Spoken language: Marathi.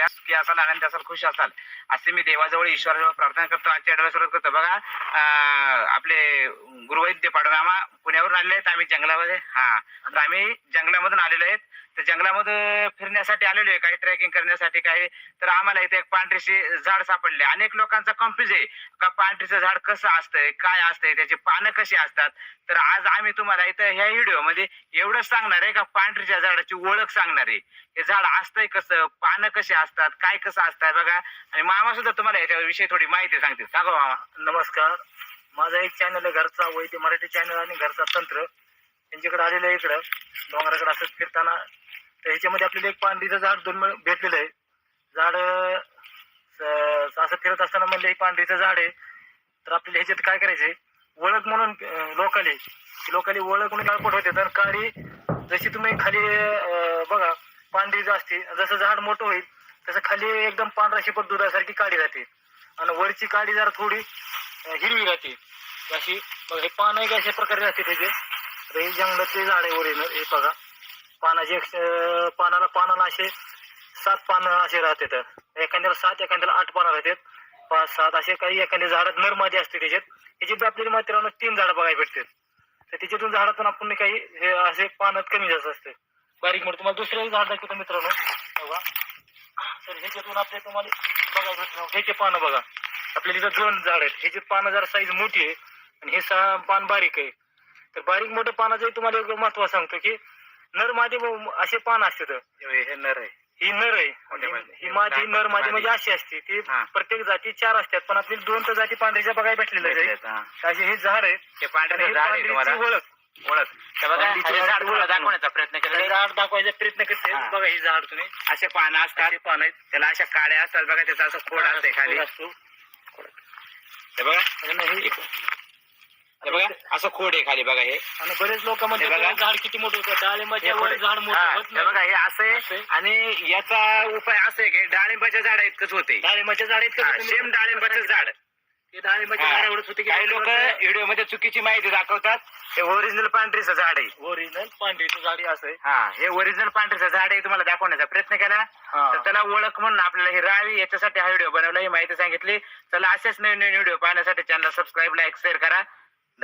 सुखी असाल आनंदी असाल खुश असाल. असे मी देवाजवळ ईश्वराजवळ प्रार्थना करतो. आजच्या आठवड्यात सुरुवात करतो. बघा अं, आपले गुरुवैद्य पाडोनामा पुण्यावरून आलेले आहेत आम्ही जंगलामध्ये. हा. तर आम्ही जंगलामधून आलेलो आहेत. तर जंगलामध्ये फिरण्यासाठी आलेलो आहे काही ट्रेकिंग करण्यासाठी काही. तर आम्हाला इथे एक पांढरीशी झाड सापडले. अनेक लोकांचा कन्फ्युज आहे का पांढरीचं झाड कसं असतंय काय असतंय त्याची पानं कशी असतात? तर आज आम्ही तुम्हाला इथं ह्या व्हिडिओमध्ये एवढंच सांगणार आहे का पांढरीच्या झाडाची ओळख सांगणार आहे. हे झाड असतंय कसं पानं कशी असतात काय कसं असतंय बघा. आणि मामा सुद्धा तुम्हाला याच्याविषयी थोडी माहिती सांगतील. सांगा मामा. नमस्कार. माझा एक चॅनल आहे घरचा वैद्य मराठी चॅनल आणि घरचा तंत्र. यांच्याकडे आलेलं आहे इकडं डोंगराकडे असंच फिरताना. तर ह्याच्यामध्ये आपल्याला एक पांढरीचं झाड दोन भेटलेलं आहे. झाड स- असं फिरत असताना म्हणलं हे पांढरीचं झाड आहे. तर आपल्याला ह्याच्यात काय करायचंय? ओळख म्हणून लोकाली लोकाली ओळख म्हणून काळपट होते. तर काळी जशी तुम्ही खाली बघा पांढरी असते जसं झाड मोठं होईल तसं खाली एकदम पांढरा शिपट दुधासारखी काळी राहते आणि वरची काळी जरा थोडी हिरवी राहते. अशी हे पान आहे अशा प्रकारे राहते त्याचे. तर हे जंगलातले झाड आहे ओरिजिनल हे बघा. पानाचे पानाला पानाला असे सात पानं असे राहतात एखाद्याला सात एखाद्याला आठ पानं राहतात पाच सात असे काही एखाद्या झाडात नरमादी असते त्याच्यात. त्याच्यात आपल्याला मात्र तीन झाडं बघायला भेटतात तर त्याच्यातून झाडातून आपण काही हे असे पानात कमी जास्त असते. बारीक म्हणून तुम्हाला दुसरं झाड दाखवतो मित्रांनो. बघा. तर ह्याच्यातून आपल्या तुम्हाला बघा भेटणार. ह्याचे पानं बघा. आपल्याला इथं दोन झाड आहेत. ह्याची पानं जरा साईज मोठी आहे आणि हे सहा पान बारीक आहे. तर बारीक मोठं पानाचं तुम्हाला एक महत्त्व सांगतो की नर मादी असे पान असतात. हे नर आहे. ही नर आहे. ही मादी नर मादी म्हणजे अशी असते. ती हा. प्रत्येक जाती चार असतात पण आपली दोन तर जाती पांढरीच्या बघायला भेटलेल्या हा. असे हे झाड आहे. हे हे पांढरीची ओळख. हे दाखवण्याचा प्रयत्न हे केला झाड दाखवायचा प्रयत्न करते. हा. बघा ही झाड तुम्ही. असे पानं असतात. असे पान आहेत. त्याला अशा काड्या असतात. बघा त्याचा असं खोड असते खाली. असतो. हे बघा बघा असं खोड आहे खाली बघा हे. आणि बरेच लोक. "हे झाड किती मोठं होतं. डाळिंबाच्या हे वर झाड मोठं होत बघा हे असं आहे. आणि याचा उपाय असं आहे की डाळिंबाच्या झाडा इतकंच होते. डाळिंबाच्या झाड आहेत सेम डाळिंबाचं झाड. ते डाळिंबाच्या हा. झाडावरच होते काही लोक व्हिडिओमध्ये चुकीची माहिती दाखवतात. हे ओरिजिनल पांढरीचं झाड आहे. ओरिजिनल पांढरीचं झाडी असं आहे. हा हे ओरिजिनल पांढरीचं झाड आहे तुम्हाला दाखवण्याचा प्रयत्न केला. हा. तर त्याला ओळख म्हणून आपल्याला ही राहावी याच्यासाठी हा व्हिडिओ बनवला ही माहिती सांगितली. चला असेच नवीन नवीन व्हिडिओ पाहण्यासाठी चॅनल सबस्क्राईब लाईक शेअर करा.